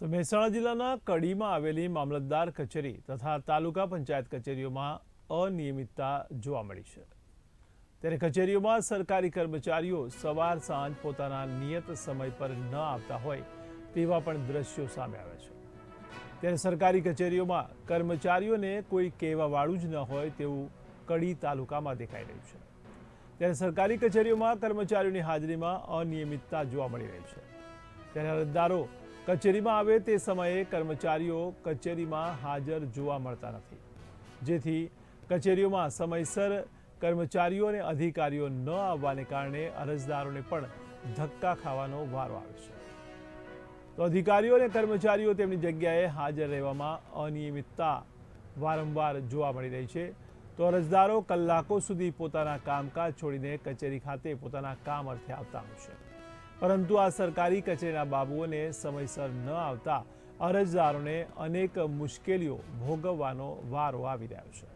તો મહેસાણા જિલ્લાના કડીમાં આવેલી મામલતદાર કચેરી તથા તાલુકા પંચાયત કચેરીઓમાં અનિયમિતતા જોવા મળી છે. ત્યારે કચેરીઓમાં સરકારી કર્મચારીઓ સવાર સાંજ પોતાના નિયત સમય પર ન આવતા હોય તેવા પણ દ્રશ્યો સામે આવે છે. ત્યારે સરકારી કચેરીઓમાં કર્મચારીઓને કોઈ કહેવાવાળું જ ન હોય તેવું કડી તાલુકામાં દેખાઈ રહ્યું છે. ત્યારે સરકારી કચેરીઓમાં કર્મચારીઓની હાજરીમાં અનિયમિતતા જોવા મળી રહી છે. ત્યારે અરજદારો કચેરીમાં આવે તે સમયે કર્મચારીઓ કચેરીમાં હાજર જોવા મળતા નથી. જેથી કચેરીઓમાં સમયસર કર્મચારીઓ અને અધિકારીઓ ન આવવાને કારણે અરજદારોને પણ ધક્કા ખાવાનો વારો આવે છે. તો અધિકારીઓ અને કર્મચારીઓ તેમની જગ્યાએ હાજર રહેવામાં અનિયમિતતા વારંવાર જોવા મળી રહી છે. તો અરજદારો કલાકો સુધી પોતાના કામકાજ છોડીને કચેરી ખાતે પોતાના કામ અર્થે આવતા હોય છે. પરંતુ આ સરકારી કચેરીના બાબુઓને સમયસર ન આવતા અરજદારોને અનેક મુશ્કેલીઓ ભોગવવાનો વારો આવી રહ્યો છે.